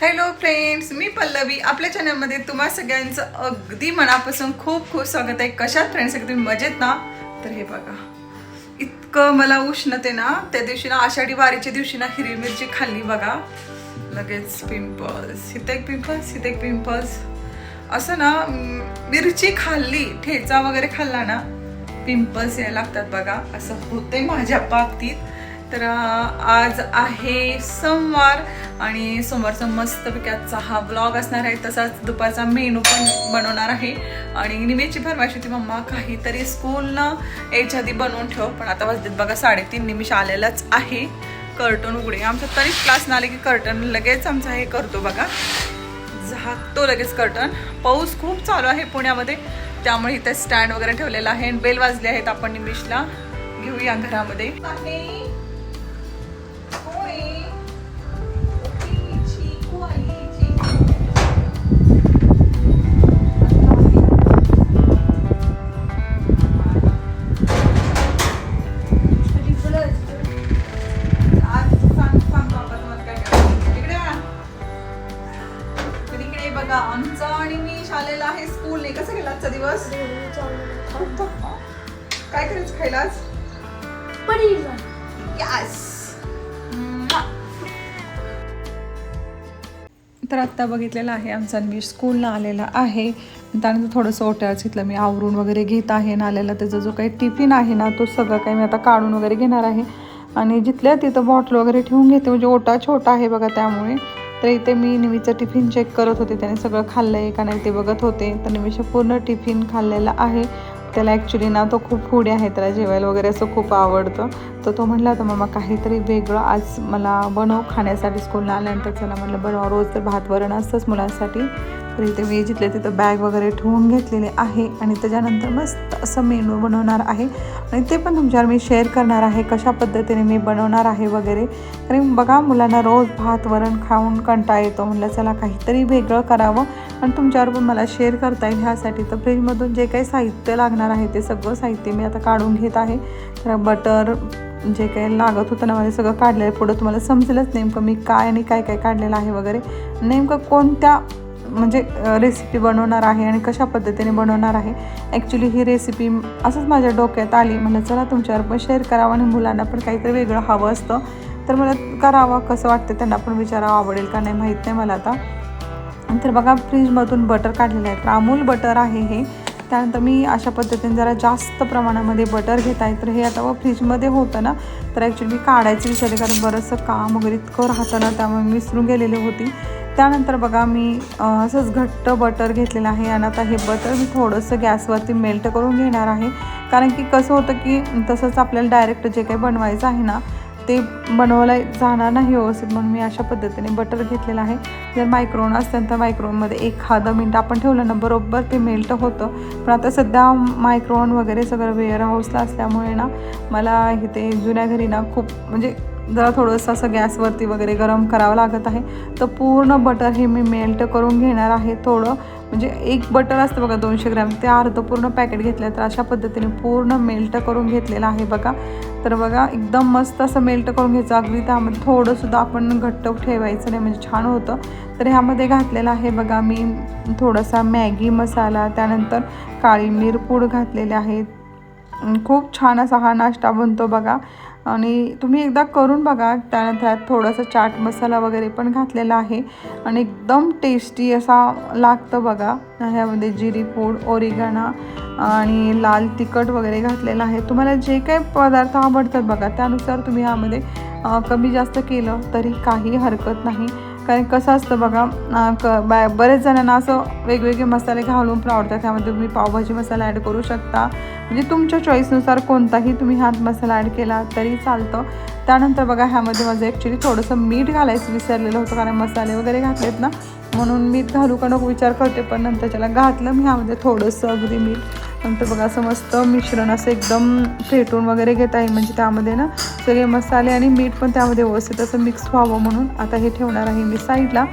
Hello friends मी पल्लवी. आपल्या चॅनलमध्ये तुम्हा सगळ्यांचं अगदी मनापासून खूप खूप स्वागत आहे. कशात फ्रेंड्स तुम्ही मजेत ना? तर हे बघा. इतकं मला उष्णते ना त्या दिवशी ना आषाढी वारीच्या दिवशी ना हिरवी मिरची खाल्ली बघा. लगेच पिंपल्स हिथे एक पिंपल्स हिथे एक पिंपल्स असं ना मिरची खाल्ली ठेचा वगैरे खाल्ला ना पिंपल्स यायला लागतात बघा. असं होते माझ्या बाबतीत. तर आज आहे सोमवार आणि सोमवारचा मस्तपैकी आजचा हा ब्लॉग असणार आहे. तसाच दुपारचा मेनू पण बनवणार आहे. आणि निमेची फरमाईश होती मम्मा काहीतरी स्कूलनं यायच्या आधी बनवून ठेव पण आता वाजतात बघा साडेतीन निमिष आलेलाच आहे. कर्टन उघडे. आमचा तरीच क्लास आले की कर्टन लगेच आमचा हे करतो बघा. झाकतो लगेच कर्टन पाऊस खूप चालू आहे पुण्यामध्ये त्यामुळे इथे स्टँड वगैरे ठेवलेला आहे बेल वाजले आहेत आपण निमिषला. घेऊया घरामध्ये. यस तर आत्ता बघितलेलं आहे आमचा मी स्कूलला आलेला आहे. त्यानंतर थोडंसं ओट्याच घेतलं मी आवरून वगैरे घेत आहे ना आलेला त्याचा जो काही टिफिन आहे ना तो सगळं काही मी आता काढून वगैरे घेणार आहे. आणि जिथल्या तिथं बॉटल वगैरे ठेवून घेते म्हणजे ओटा छोटा आहे बघा त्यामुळे. तर इथे मी निमीचं टिफिन चेक करत होते त्याने सगळं खाल्लं आहे का नाही ते बघत होते. तर निमीचं पूर्ण टिफिन खाल्लेला आहे. त्याला ॲक्च्युली ना तो खूप फूड आहे त्याला जेवायला वगैरे असं खूप आवडतं. तर तो म्हटला होता मामा काहीतरी वेगळं आज मला बनव खाण्यासाठी स्कूलला आल्यानंतर चला म्हटलं बनव रोज तर भात वरण असतंच मुलांसाठी. तर इथे मी जिथले तिथं बॅग वगैरे ठेवून घेतलेले आहे आणि त्याच्यानंतर मस्त असं मेनू बनवणार आहे. आणि ते पण तुमच्यावर मी शेअर करणार आहे कशा पद्धतीने मी बनवणार आहे वगैरे. कारण बघा मुलांना रोज भात वरण खाऊन कंटा येतो. म्हटलं चला काहीतरी वेगळं करावं. आणि तुमच्यावर पण मला शेअर करता येईल ह्यासाठी. तर फ्रीजमधून जे काही साहित्य लागणार आहे ते सगळं साहित्य मी आता काढून घेत आहे. तर बटर जे काही लागत होतं ना मला सगळं काढलेलं आहे पुढं तुम्हाला समजेलच नेमकं मी काय आणि काय काय काढलेलं आहे वगैरे. नेमकं कोणत्या म्हणजे रेसिपी बनवणार आहे आणि कशा पद्धतीने बनवणार आहे? ॲक्च्युली ही रेसिपी असंच माझ्या डोक्यात आली. म्हणलं चला तुमच्यावर पण शेअर करावं आणि मुलांना पण काहीतरी वेगळं हवं असतं. तर मला करावं कसं वाटतं त्यांना पण विचारावं आवडेल का नाही माहीत नाही मला आता. तर बघा फ्रीजमधून बटर काढलेलं आहे. तर अमूल बटर आहे हे. त्यानंतर मी अशा पद्धतीने जरा जास्त प्रमाणामध्ये बटर घेत आहे. तर हे आता फ्रीजमध्ये होतं ना तर ॲक्च्युली मी काढायचं विचारले कारण बरंचसं काम वगैरे इतकं राहतं ना त्यामुळे मी विसरून गेलेली होती. त्यानंतर बघा मी असंच घट्ट बटर घेतलेलं आहे आणि आता हे बटर मी थोडंसं गॅसवरती मेल्ट करून घेणार आहे. कारण की कसं होतं की तसंच आपल्याला डायरेक्ट जे काही बनवायचं आहे ना ते बनवलं जाणार नाही व्यवस्थित म्हणून मी अशा पद्धतीने बटर घेतलेलं आहे. जर मायक्रोन असेल तर मायक्रोनमध्ये एखादं मिनटं आपण ठेवलं ना बरोबर ते मेल्ट होतं. पण आता सध्या मायक्रोन वगैरे सगळं वेअर हाऊसला असल्यामुळे ना मला इथे जुन्या घरी ना खूप म्हणजे जरा थोडंसं असं गॅसवरती वगैरे गरम करावं लागत आहे. तर पूर्ण बटर हे मी मेल्ट करून घेणार आहे थोडं. म्हणजे एक बटर असतं बघा दोनशे ग्रॅम. ते अर्ध पूर्ण पॅकेट घेतलं तर अशा पद्धतीने पूर्ण मेल्ट करून घेतलेलं आहे बघा. तर बघा एकदम मस्त असं मेल्ट करून घ्यायचं. अगदी त्यामध्ये थोडंसुद्धा आपण घट्ट ठेवायचं नाही म्हणजे छान होतं. तर ह्यामध्ये घातलेलं आहे बघा मी थोडासा मॅगी मसाला त्यानंतर काळी मिरपूड घातलेले आहेत खूप छान असा हा नाश्ता बनतो बघा. आणि तुम्ही एकदा करून बघा त्यानंतर त्यात थोडासा चाट मसाला वगैरे पण घातलेला आहे. आणि एकदम टेस्टी असा लागतं बघा. ह्यामध्ये जिरी पूड ओरिगाणा आणि लाल तिखट वगैरे घातलेलं आहे. तुम्हाला जे काही पदार्थ आवडतात बघा त्यानुसार तुम्ही ह्यामध्ये कमी जास्त केलं तरी काही हरकत नाही. कारण कसं असतं बघा क बा बरेच जणांना असं वेगवेगळे मसाले घालून पण आवडतात. त्यामध्ये तुम्ही पावभाजी मसाला ॲड करू शकता. म्हणजे तुमच्या चॉईसनुसार कोणताही तुम्ही हात मसाला ॲड केला तरी चालतं. त्यानंतर बघा ह्यामध्ये माझं ॲक्च्युली थोडंसं मीठ घालायचं विसरलेलं होतं कारण मसाले वगैरे घातलेत ना. म्हणून मीठ घालू का नको विचार करते पण नंतर त्याला घातलं मी ह्यामध्ये थोडंसं अगदी मीठ. नंतर बघा असं मस्त मिश्रण असं एकदम फेटून वगैरे घेत आहे. म्हणजे त्यामध्ये ना सगळे मसाले आणि मीठ पण त्यामध्ये व्यवस्थित असं मिक्स व्हावं म्हणून आता हे ठेवणार आहे मी साईडला.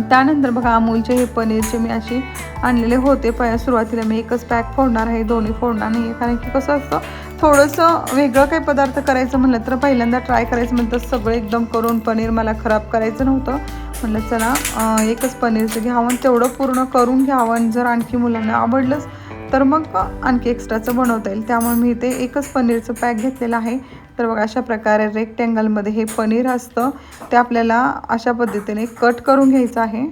त्यानंतर बघा अमूलचे हे पनीरचे मी अशी आणलेले होते. प सुरुवातीला मी एकच पॅक फोडणार आहे दोन्ही फोडणार नाही कारण की कसं असतं थोडंसं वेगळं काही पदार्थ करायचं म्हणलं तर पहिल्यांदा ट्राय करायचं म्हणलं तर सगळं एकदम करून पनीर मला खराब करायचं नव्हतं. म्हणलं चला एकच पनीरचं घ्यावं आणि तेवढं पूर्ण करून घ्यावं आणि जर आणखी मुलांना आवडलंच तर मग आणखी एक्स्ट्राचं बनवता येईल. त्यामुळे मी इथे एकच पनीरचं पॅक घेतलेलं आहे. तर बघा अशा प्रकारे रेक्टँगलमध्ये हे पनीर असतं. ते आपल्याला अशा पद्धतीने कट करून घ्यायचं आहे.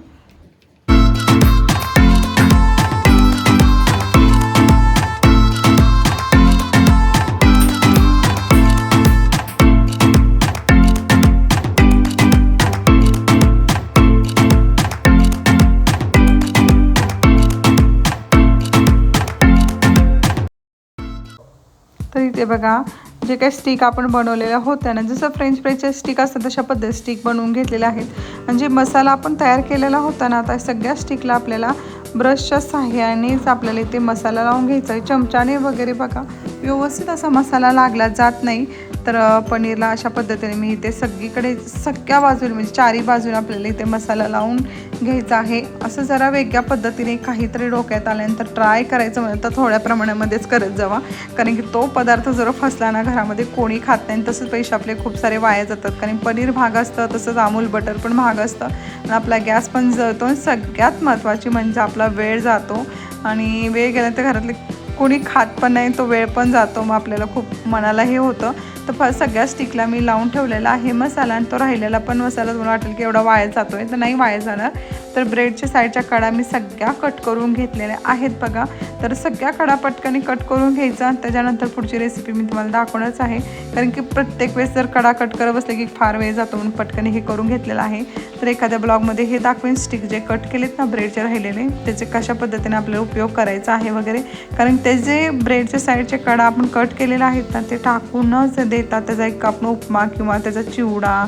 बघा जे काही स्टिक आपण बनवलेल्या होत्या ना जसं फ्रेंच फ्राईजच्या स्टिक असतात तशा पद्धती स्टिक बनवून घेतलेल्या आहेत. आणि जे मसाला आपण तयार केलेला होता ना आता सगळ्या स्टिकला आपल्याला ब्रशच्या साह्यानेच आपल्याला इथे मसाला लावून घ्यायचा आहे. चमच्याने वगैरे बघा व्यवस्थित असा मसाला लागला जात नाही. तर पनीरला अशा पद्धतीने मी इथे सगळीकडे सगळ्या बाजूला म्हणजे चारी बाजूला आपल्याला इथे मसाला लावून घ्यायचा आहे. असं जरा वेगळ्या पद्धतीने काहीतरी डोक्यात आल्यानंतर ट्राय करायचं म्हणलं तर थोड्या प्रमाणामध्येच करत जावा. कारण की तो पदार्थ जर फसला ना घरामध्ये कोणी खात नाही तसंच पैसे आपले खूप सारे वाया जातात. कारण पनीर महाग असतं तसंच अमूल बटर पण महाग असतं. आणि आपला गॅस पण जळतो आणि सगळ्यात महत्त्वाची म्हणजे आपला वेळ जातो. आणि वेळ गेल्यानंतर घरातले कोणी खात पण नाही तो वेळ पण जातो. मग आपल्याला खूप मनाला हे होतं. तर फ सगळ्या स्टिकला मी लावून ठेवलेला आहे. मसाला आणि तो राहिलेला पण मसाला तुम्हाला वाटेल की एवढा वाया जातो आहे तर नाही वाया जाणार. तर ब्रेडच्या साईडच्या कडा मी सगळ्या कट करून घेतलेल्या आहेत बघा. तर सगळ्या कडा पटकनी कट करून घ्यायचा त्याच्यानंतर पुढची रेसिपी मी तुम्हाला दाखवणारच आहे. कारण की प्रत्येक वेळेस जर कडा कट करत बसले की फार वेळ जातो म्हणून पटकन हे करून घेतलेलं आहे. तर एखाद्या ब्लॉगमध्ये हे दाखवेन स्टिक जे कट केलेत ना ब्रेडचे राहिलेले त्याचे कशा पद्धतीने आपल्याला उपयोग करायचा आहे वगैरे. कारण ते जे ब्रेडच्या साईडचे कडा आपण कट केलेले आहेत ना ते टाकूनच दे देतात त्याचा एक आपण उपमा किंवा त्याचा चिवडा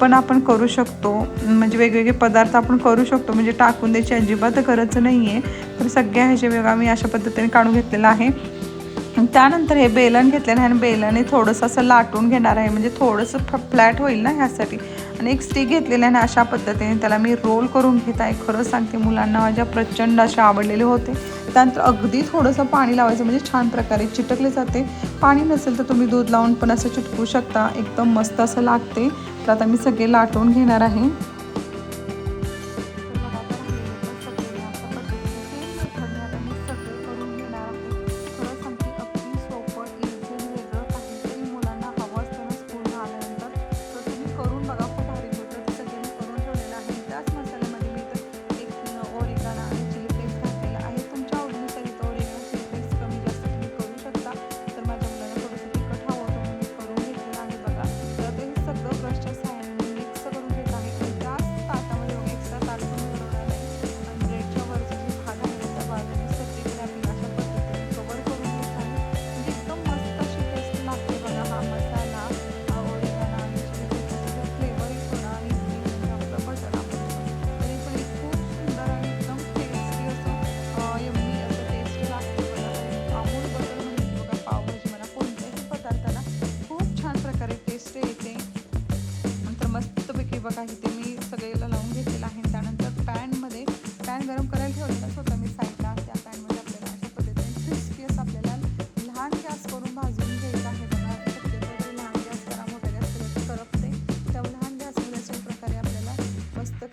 पण आपण करू शकतो. म्हणजे वेगवेगळे पदार्थ आपण करू शकतो. म्हणजे टाकून द्यायची अजिबात गरज नाही आहे तर सगळ्या ह्याचे वेगळा मी अशा पद्धतीने काढून घेतलेला आहे. त्यानंतर हे बेलन घेतलेलं आहे आणि बेलन हे थोडंसं असं लाटून घेणार आहे. म्हणजे थोडंसं फ्लॅट होईल ना ह्यासाठी. आणि एक स्टिक घेतलेली आहे आणि अशा पद्धतीने त्याला मी रोल करून घेत आहे. खरं सांगते मुलांना माझ्या प्रचंड असे आवडलेले होते. त्यानंतर अगदी थोडंसं पाणी लावायचं म्हणजे छान प्रकारे चिटकले जाते. पाणी नसेल तर तुम्ही दूध लावून पण असं चिटकू शकता. एकदम मस्त असं लागते. तर आता मी सगळे लाटून घेणार आहे.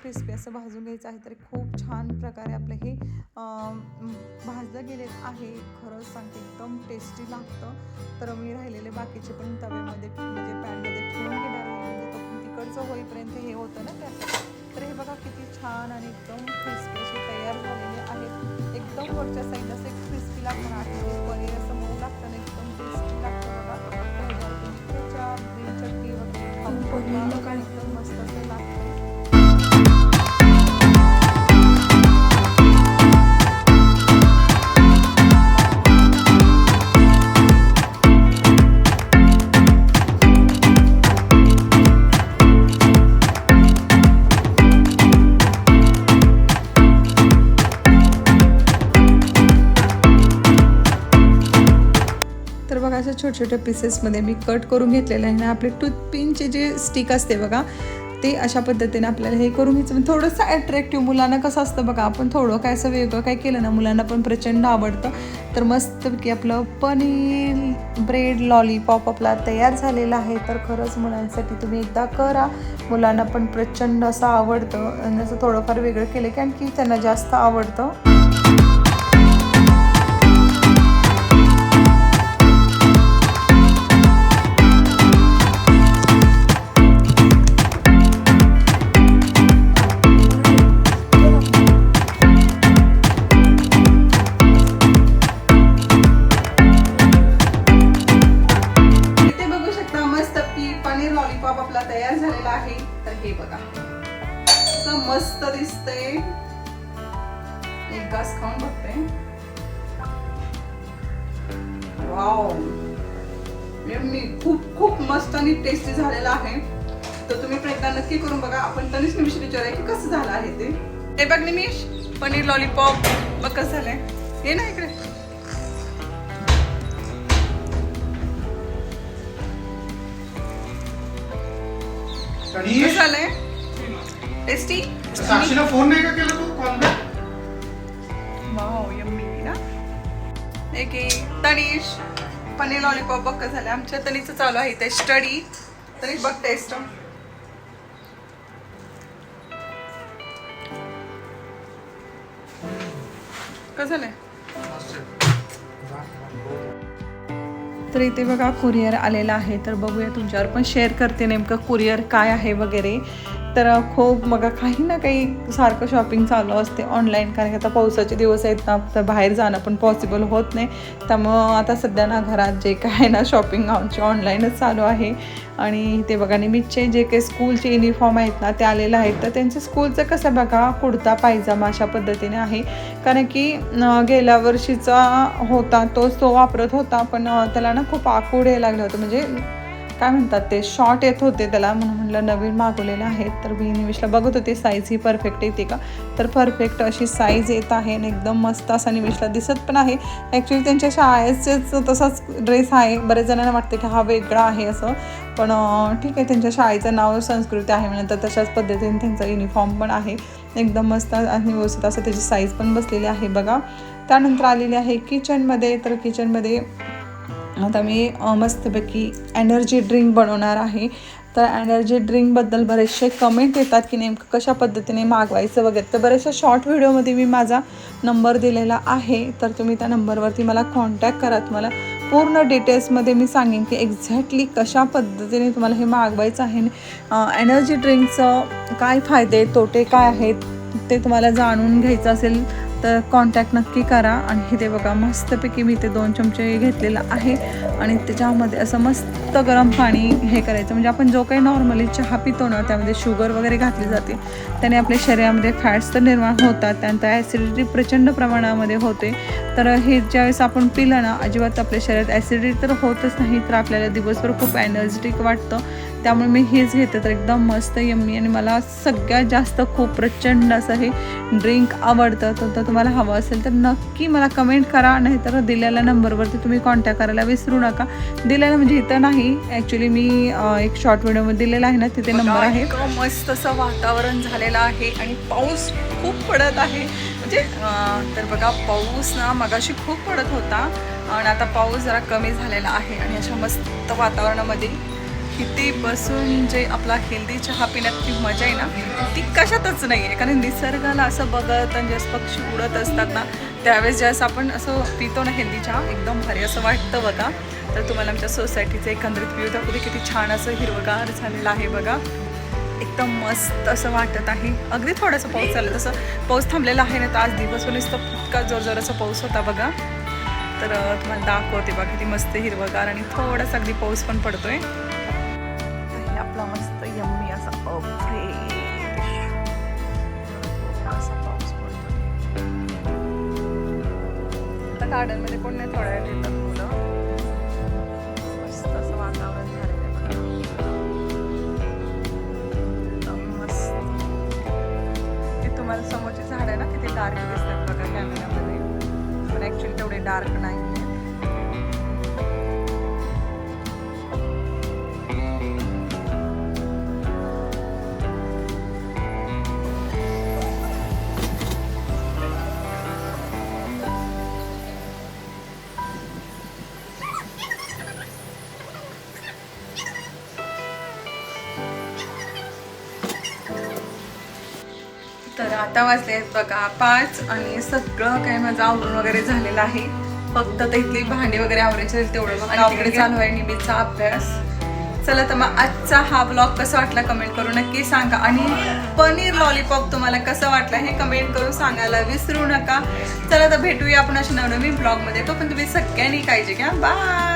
क्रिस्पी असं भाजून घ्यायचं आहे तरी खूप छान प्रकारे आपलं हे भाजलं गेले आहे. खरंच सांगते एकदम टेस्टी लागतं. तर मी राहिलेले बाकीचे पण तव्यामध्ये म्हणजे पॅनमध्ये ठेवून घेणार आहे. म्हणजे तो तिकडचं होईपर्यंत हे होतं ना त्याचं तर हे बघा किती छान आणि एकदम क्रिस्पी असे तयार झालेले आहेत. एकदम वरच्या साईडला असं एक क्रिस्पी लागतं आहे. म्हणजे पनीर असं मऊ लागतं ना एकदम टेस्टी लागतं बघा. चटणी वगैरे छोट्या पीसेसमध्ये मी कट करून घेतलेलं आहे ना आपले टूथपिनचे जे स्टिक असते बघा ते अशा पद्धतीने आपल्याला हे करून घ्यायचं. म्हणजे थोडंसं अट्रॅक्टिव्ह मुलांना कसं असतं बघा आपण थोडं काय असं वेगळं काय केलं ना मुलांना पण प्रचंड आवडतं. तर मस्तपैकी आपलं पनीर ब्रेड लॉलीपॉप आपला तयार झालेला आहे. तर खरंच मुलांसाठी तुम्ही एकदा करा. मुलांना पण प्रचंड असं आवडतं. आणि असं थोडंफार वेगळं केलं की आणखी त्यांना जास्त आवडतं. वाव मी खूप खूप मस्त आणि टेस्टी झालेला आहे. तर तुम्ही एकदा नक्की करून बघा. आपण तनिष निमिष विचारूया की कसं झालं आहे ते. हे बघ निमिष पनीर लॉलीपॉप बघ कसं झालंय. हे ना इकडे. कसं झालंय? टेस्टी साक्षीला फोन नाही का केला तू? कॉल बॅक वाव यम्मी ना. एक. तनिष. पनीर लॉलीपॉप बघ झालं आमच्या तनीचं चालू आहे ते स्टडी तरी बघ टेस्ट कसं झालंय? तर इथे बघा कुरिअर आलेला आहे. तर बघूया तुमच्यावर पण शेअर करते नेमकं कुरिअर काय आहे वगैरे. तर खूप मग काही ना काही सारखं शॉपिंग चालू असते ऑनलाईन कारण की आता पावसाचे दिवस आहेत ना तर बाहेर जाणं पण पॉसिबल होत नाही. त्यामुळं आता सध्या ना घरात जे काय आहे ना शॉपिंग आमची ऑनलाईनच चालू आहे. आणि ते बघा निमितचे जे काही स्कूलचे युनिफॉर्म आहेत ना ते आलेले आहेत. तर त्यांचं स्कूलचं कसं बघा कुडता पायजामा अशा पद्धतीने आहे. कारण की गेल्या वर्षीचा होता तोच तो वापरत होता पण त्याला ना खूप आकूड यायला लागलं होतं. म्हणजे काय म्हणतात ते शॉर्ट येत होते त्याला म्हणून म्हणलं नवीन मागवलेलं आहेत तर मी निमिषला बघत होते साईज ही परफेक्ट येते का? तर परफेक्ट अशी साईज येत आहे आणि एकदम मस्त असा निमिषला दिसत पण आहे. ॲक्च्युली त्यांच्या शाळेचेच तसाच ड्रेस आहे. बरेच जणांना वाटते की हा वेगळा आहे असं. पण ठीक आहे त्यांच्या शाळेचं नाव संस्कृती आहे म्हणून तशाच पद्धतीने त्यांचा युनिफॉर्म पण आहे. एकदम मस्त आणि व्यवस्थित असं त्याची साईज पण बसलेली आहे. बघा त्यानंतर आलेली आहे किचनमध्ये तर किचनमध्ये आता मी मस्तपैकी एनर्जी ड्रिंक बनवणार आहे. तर एनर्जी ड्रिंकबद्दल बरेचसे कमेंट येतात की नेमकं कशा पद्धतीने मागवायचं वगैरे. तर बऱ्याचशा शॉर्ट व्हिडिओमध्ये मी माझा नंबर दिलेला आहे. तर तुम्ही त्या नंबरवरती मला कॉन्टॅक्ट करा. तुम्हाला पूर्ण डिटेल्समध्ये मी सांगेन की एक्झॅक्टली कशा पद्धतीने तुम्हाला हे मागवायचं आहे. एनर्जी ड्रिंकचं काय फायदे तोटे काय आहेत ते तुम्हाला जाणून घ्यायचं असेल तर कॉन्टॅक्ट नक्की करा. आणि हे ते बघा मस्तपैकी मी ते दोन चमचे घेतलेलं आहे. आणि त्याच्यामध्ये असं मस्त गरम पाणी हे करायचं. म्हणजे आपण जो काही नॉर्मली चहा पितो ना त्यामध्ये शुगर वगैरे घातली जाते. त्याने आपल्या शरीरामध्ये फॅट्स तर निर्माण होतात त्यानंतर ॲसिडिटी प्रचंड प्रमाणामध्ये होते. तर हे ज्यावेळेस आपण पिलं ना अजिबात आपल्या शरीरात ॲसिडिटी तर होतच नाही तर आपल्याला दिवसभर खूप एनर्जेटिक वाटतं. त्यामुळे मी हेच घेते. तर एकदम मस्त यम्मी आणि मला सगळ्यात जास्त खूप प्रचंड असं हे ड्रिंक आवडतं. तर तुम्हाला तुम्हाला हवं असेल तर नक्की मला कमेंट करा नाहीतर दिलेल्या नंबरवरती तुम्ही कॉन्टॅक्ट करायला विसरू नका. दिलेलं म्हणजे इथं नाही. ॲक्च्युली मी एक शॉर्ट व्हिडिओमध्ये दिलेला आहे ना तिथे नंबर आहे. मस्त असं वातावरण झालेलं आहे आणि पाऊस खूप पडत आहे. म्हणजे तर बघा पाऊस ना मगाशी खूप पडत होता. आणि आता पाऊस जरा कमी झालेला आहे आणि अशा मस्त वातावरणामध्ये किती बसून जे आपला हेल्दी चहा पिण्यात मजा आहे ना ती कशातच नाही आहे कारण निसर्गाला असं बघत आणि जसं पक्षी उडत असतात ना त्यावेळेस ज्यावेळेस आपण असं पितो ना हेल्दी चहा एकदम भारी असं वाटतं बघा. तर तुम्हाला आमच्या सोसायटीचं एकंदरीत व्ह्यू दाखवते किती छान असं हिरवगार झालेलं आहे बघा. एकदम मस्त असं वाटत आहे. अगदी थोडासा पाऊस झाला तसं पाऊस थांबलेला आहे ना तर आज दिवसभर नुसतं इतका जोरजोराचा पाऊस होता बघा. तर तुम्हाला दाखवते बघा किती मस्त हिरवगार आणि थोडासा अगदी पाऊस पण पडतोय. आहे आपला मस्त यम्मी असा फ्रेश असा पाऊस पडतोय आता गार्डनमध्ये कोण नाही थोड्या वेळ येतात मुलं मस्त असं वातावरण झालेलं आहे बघा. तुम्हाला समोरची झाड आहे ना किती डार्क दिसतात बघा कॅमेऱ्यामध्ये पण ॲक्च्युली तेवढे डार्क नाही तर आता वाजले आहेत बघा पाच आणि सगळं काय माझं आवरून वगैरे झालेलं आहे. फक्त आता इथली भांडी वगैरे आवरायचे तेवढं तिकडे चालू आहे निबीचा अभ्यास. चला तर मग आजचा हा ब्लॉग कसा वाटला कमेंट करून नक्की सांगा. आणि पनीर लॉलीपॉप तुम्हाला कसं वाटलं हे कमेंट करून सांगायला विसरू नका. चला तर भेटूया आपण अशा नवनवीन ब्लॉगमध्ये तो पण तुम्ही सगळ्यांनी काळजी घ्या. बाय